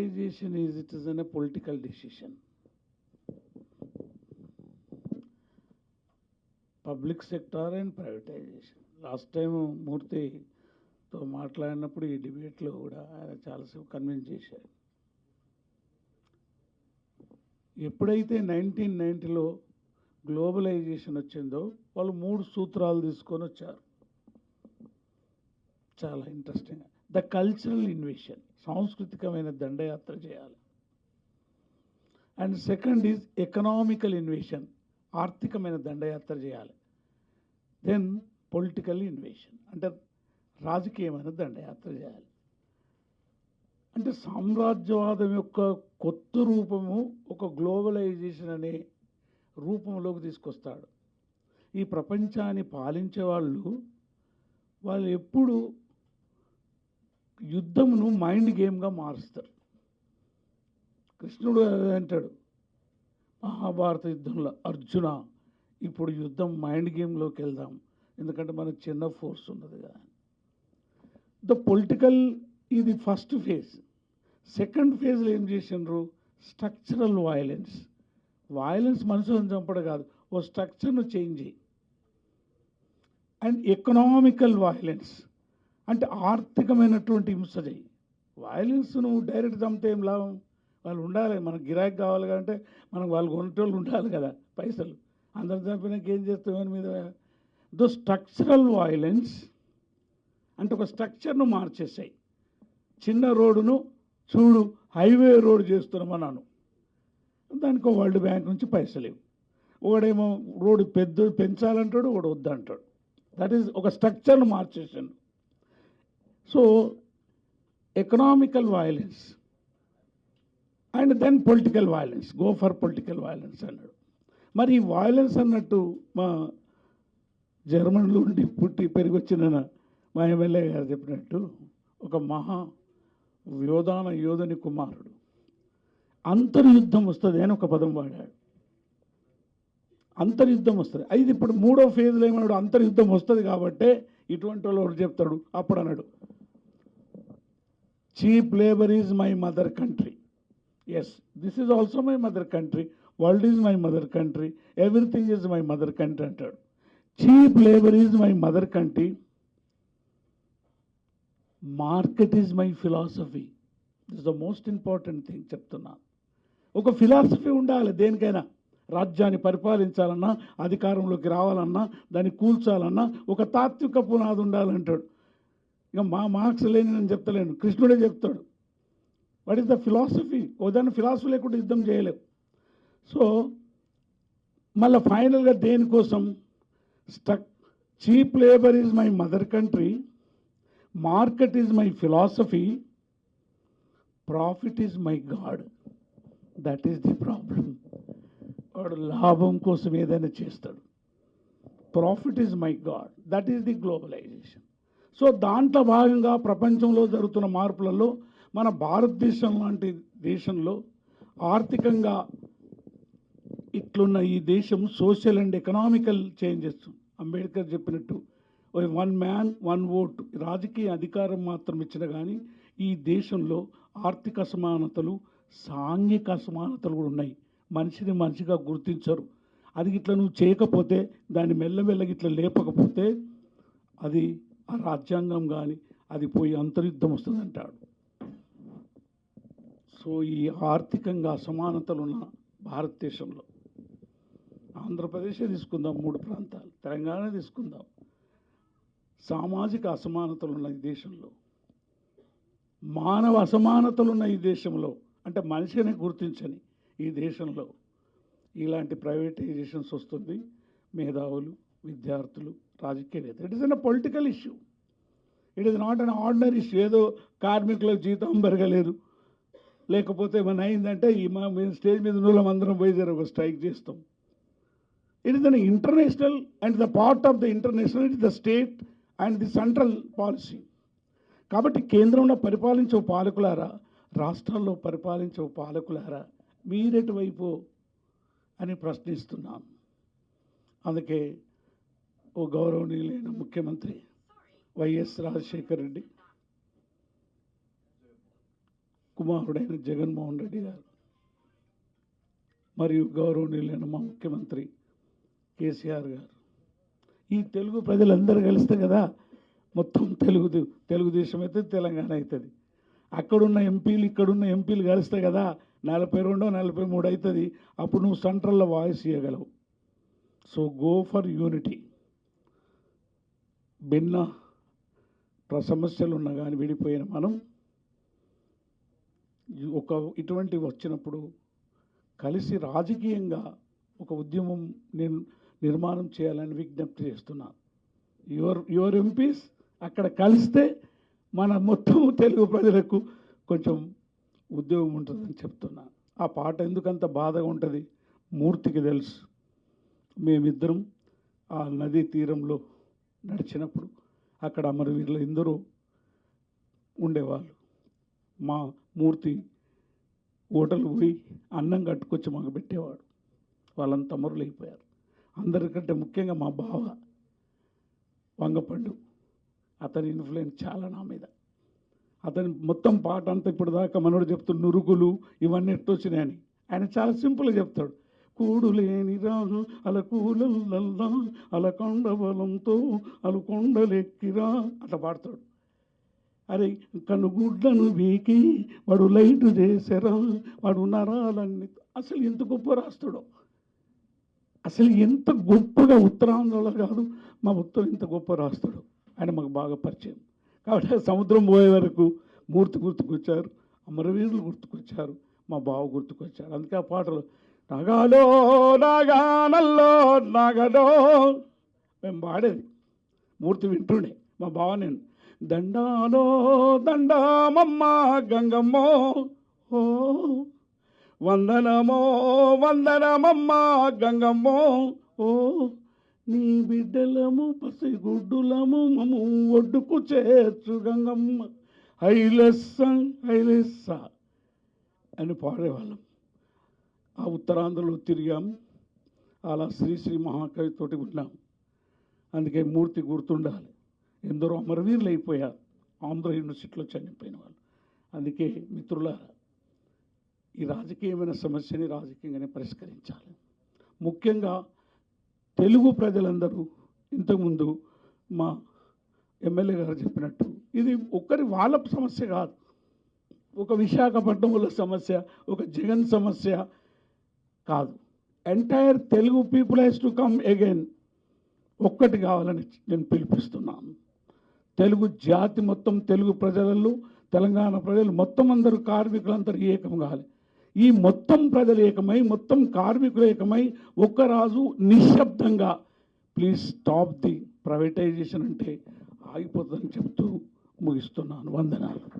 Privatization is it is a political decision. Public sector and privatization last time మూర్తితో మాట్లాడినప్పుడు ఈ డిబేట్లో కూడా ఆయన చాలాసేపు కన్విన్స్ చేశారు. ఎప్పుడైతే నైన్టీన్ నైంటీలో గ్లోబలైజేషన్ వచ్చిందో వాళ్ళు మూడు సూత్రాలు తీసుకొని వచ్చారు. చాలా ఇంట్రెస్టింగ్ ద కల్చరల్ ఇన్వేషన్ సాంస్కృతికమైన దండయాత్ర చేయాలి. And second is economical invasion ఆర్థికమైన దండయాత్ర చేయాలి. దెన్ పొలిటికల్ ఇన్వేషన్ అంటే రాజకీయమైన దండయాత్ర చేయాలి. అంటే సామ్రాజ్యవాదం యొక్క కొత్త రూపము ఒక గ్లోబలైజేషన్ అనే రూపంలోకి తీసుకొస్తాడు. ఈ ప్రపంచాన్ని పాలించే వాళ్ళు వాళ్ళు ఎప్పుడు యుద్ధమును మైండ్ గేమ్గా మారుస్తారు. కృష్ణుడు అంటాడు మహాభారత యుద్ధంలో అర్జున ఇప్పుడు యుద్ధం మైండ్ గేమ్లోకి వెళ్దాం. ఎందుకంటే మనకు చిన్న ఫోర్స్ ఉన్నది కదా. ద పొలిటికల్ ఇది ఫస్ట్ ఫేజ్ సెకండ్ ఫేజ్లో ఏం చేసిండ్రు? స్ట్రక్చరల్ వయలెన్స్ వయలెన్స్ మనుషులను చంపడం కాదు ఓ స్ట్రక్చర్ను చేంజ్ చేయి. అండ్ ఎకనామికల్ వయలెన్స్ అంటే ఆర్థికమైనటువంటి హింస చేయి వయలెన్స్ నువ్వు డైరెక్ట్ చంపితే ఏం లాభం? వాళ్ళు ఉండాలి. మనకు గిరాకీ కావాలి అంటే మనకు వాళ్ళు కొనేటోళ్ళు ఉండాలి కదా పైసలు. అందరు చంపినాక ఏం చేస్తామని మీద? దో స్ట్రక్చరల్ వయలెన్స్ అంటే ఒక స్ట్రక్చర్ను మార్చేసాయి చిన్న రోడ్డును చూడు హైవే రోడ్ చేస్తున్నామన్నాను దానికి ఒక వరల్డ్ బ్యాంక్ నుంచి పైసలు ఇవ్వు ఒకడేమో రోడ్డు పెద్ద పెంచాలంటాడు ఒకడు వద్దంటాడు. దట్ ఈస్ ఒక స్ట్రక్చర్ను మార్చేసాను so economical violence and then political violence go for political violence అన్నాడు. మరి ఈ వయలెన్స్ అన్నట్టు మా జర్మన్లో ఉండి పుట్టి పెరిగి వచ్చిన మా ఎమ్మెల్యే గారు చెప్పినట్టు ఒక మహా యోధాన యోధుని కుమారుడు. అంతర్యుద్ధం వస్తుంది అని ఒక పదం వాడాడు. అంతర్యుద్ధం వస్తుంది. అయితే ఇప్పుడు మూడో ఫేజ్లో ఏమన్నాడు? అంతర్యుద్ధం వస్తుంది కాబట్టే ఇటువంటి వాళ్ళు చెప్తాడు? అప్పుడు అన్నాడు cheap labour is my mother country yes this is also my mother country world is my mother country everything is my mother country అంటాడు cheap labour is my mother country market is my philosophy this the most important thing చెప్తున్నాను ఒక philosophy ఉండాలి దేనికైనా. రాజ్యాన్ని పరిపాలించాలన్నా అధికారంలోకి రావాలన్నా దాన్ని కూల్చాలన్నా ఒక తాత్విక పునాది ఉండాలంటాడు. ఇక మా మార్క్స్ లేని నేను చెప్తలేను. కృష్ణుడే చెప్తాడు. వాట్ ఈస్ ద ఫిలాసఫీ ఓ ఫిలాసఫీ లేకుండా యుద్ధం చేయలేవు సో మళ్ళీ ఫైనల్గా దేనికోసం? Stuck cheap labour is my mother country market is my philosophy profit is my god that is the problem వాడు లాభం కోసం ఏదైనా చేస్తాడు. Profit is my god that is the globalisation so దాంట్లో భాగంగా ప్రపంచంలో జరుగుతున్న మార్పులలో మన భారతదేశం లాంటి దేశంలో ఆర్థికంగా ఇట్లున్న ఈ దేశం social and economical changes Ambedkar చెప్పినట్టు వన్ మ్యాన్ వన్ ఓట్ రాజకీయ అధికారం మాత్రం ఇచ్చిన కానీ ఈ దేశంలో ఆర్థిక అసమానతలు సాంఘిక అసమానతలు కూడా ఉన్నాయి. మనిషిని మనిషిగా గుర్తించరు. అది ఇట్లా నువ్వు చేయకపోతే దాన్ని మెల్లమెల్లగా ఇట్లా లేపకపోతే అది ఆ రాజ్యాంగం కానీ అది పోయి అంతర్యుద్ధం వస్తుంది అంటాడు సో ఈ ఆర్థికంగా అసమానతలు ఉన్న భారతదేశంలో ఆంధ్రప్రదేశే తీసుకుందాం మూడు ప్రాంతాలు తెలంగాణ తీసుకుందాం. సామాజిక అసమానతలు ఉన్న ఈ దేశంలో మానవ అసమానతలు ఉన్న ఈ దేశంలో అంటే మనిషిని గుర్తించని ఈ దేశంలో ఇలాంటి ప్రైవేటైజేషన్స్ వస్తుంది. మేధావులు విద్యార్థులు రాజకీయవేత్త it is an political issue it is not an ordinary issue ఏదో కార్మికులకు జీతం పెరగలేదు. లేకపోతే ఏమైనా అయిందంటే ఈ మా మేము స్టేజ్ మీద నూలం అందరం పోయి జర ఒక స్ట్రైక్ చేస్తాం. It is an international and the part of the international it the state and the central policy కాబట్టి కేంద్రంలో పరిపాలించే పాలకులారా రాష్ట్రాల్లో పరిపాలించే పాలకులారా మీరెటువైపు అని ప్రశ్నిస్తున్నాం. అందుకే ఓ గౌరవనీయులైన ముఖ్యమంత్రి వైఎస్ రాజశేఖర రెడ్డి కుమారుడైన జగన్మోహన్ రెడ్డి గారు మరియు గౌరవనీయులైన మా ముఖ్యమంత్రి కేసీఆర్ గారు. ఈ తెలుగు ప్రజలందరూ కలిస్తే కదా మొత్తం తెలుగు తెలుగుదేశం అయితే తెలంగాణ అవుతుంది అక్కడున్న ఎంపీలు ఇక్కడున్న ఎంపీలు కలిస్తే కదా నలభై రెండో నలభై మూడు అవుతుంది అప్పుడు నువ్వు సెంట్రల్లో వాయిస్ ఇవ్వగలవు సో గో ఫర్ యూనిటీ. భిన్న సమస్యలు ఉన్నా కానీ విడిపోయిన మనం ఒక ఇటువంటివి వచ్చినప్పుడు కలిసి రాజకీయంగా ఒక ఉద్యమం నిర్ నిర్మాణం చేయాలని విజ్ఞప్తి చేస్తున్నాను యువర్ యువర్ ఎంపీస్ అక్కడ కలిస్తే మన మొత్తం తెలుగు ప్రజలకు కొంచెం ఉద్యోగం ఉంటుందని చెప్తున్నా. ఆ పాట ఎందుకంత బాధగా ఉంటుంది? మూర్తికి తెలుసు. మేమిద్దరం ఆ నదీ తీరంలో నడిచినప్పుడు అక్కడ అమరవీరులు ఎందరో ఉండేవాళ్ళు. మా మూర్తి హోటల్ పోయి అన్నం కట్టుకొచ్చి మాకు పెట్టేవాడు. వాళ్ళంతా అమరులు అయిపోయారు. అందరికంటే ముఖ్యంగా మా బావ వంగపండు. అతని ఇన్ఫ్లుయెన్స్ చాలా నా మీద. అతని మొత్తం పాట అంతా ఇప్పుడు దాకా మనోడు చెప్తూ నురుగులు ఇవన్నీ ఎట్టొచ్చినాయని. ఆయన చాలా సింపుల్గా చెప్తాడు. కూడులేని రాజు అలా అలకొండ కొండ బలంతో అలకొండలెక్కిరా అట్లా పాడతాడు. అరే కనుగుడ్లను వీకి వాడు లైట్ చేసారా వాడు నరాలన్నీ అసలు ఎంత గొప్ప రాస్తాడో. అసలు ఎంత గొప్పగా ఉత్తరాంధ్రలో కాదు మా ఉత్తరం ఇంత గొప్ప రాస్తాడు. ఆయన మాకు బాగా పరిచయం. కాబట్టి సముద్రం పోయే వరకు మూర్తి గుర్తుకొచ్చారు అమరవీరులు గుర్తుకొచ్చారు మా బావ గుర్తుకొచ్చారు. అందుకే ఆ పాటలు నగలో నాగానల్లో నగలో మేము పాడేది. మూర్తి వింటుండే. మా బావ నేను దండాలో దండామమ్మ గంగమ్మో ఓ వందనమో వందనమమ్మ గంగమ్మో ఓ నీ బిడ్డలము పసిగుడ్డులము మము ఒడ్డుకు చేర్చు గంగమ్మ. హైలెస్స హైలెస్స అని పాడేవాళ్ళం. ఆ ఉత్తరాంధ్రలో తిరిగాం. అలా శ్రీశ్రీ మహాకవితోటి ఉన్నాం. అందుకే మూర్తి గుర్తుండాలి. ఎందరో అమరవీరులు అయిపోయారు. ఆంధ్ర యూనివర్సిటీలో చనిపోయిన వాళ్ళు. అందుకే మిత్రులారా ఈ రాజకీయమైన సమస్యని రాజకీయంగానే పరిష్కరించాలి. ముఖ్యంగా తెలుగు ప్రజలందరూ ఇంతకుముందు మా ఎమ్మెల్యే గారు చెప్పినట్టు. ఇది ఒక్కరి వాళ్ళ సమస్య కాదు. ఒక విశాఖపట్నంలో సమస్య ఒక జగన్ సమస్య కాదు. Entire Telugu people has to come again ఒక్కటి కావాలని నేను పిలిపిస్తున్నాను. తెలుగు జాతి మొత్తం తెలుగు ప్రజలలో తెలంగాణ ప్రజలు మొత్తం అందరూ కార్మికులందరూ ఏకం కావాలి. ఈ మొత్తం ప్రజలు ఏకమై మొత్తం కార్మికులు ఏకమై ఒక్క రాజు నిశ్శబ్దంగా ప్లీజ్ స్టాప్ ది ప్రైవేటైజేషన్ అంటే ఆగిపోతుందని చెప్తూ ముగిస్తున్నాను. వందనాలు.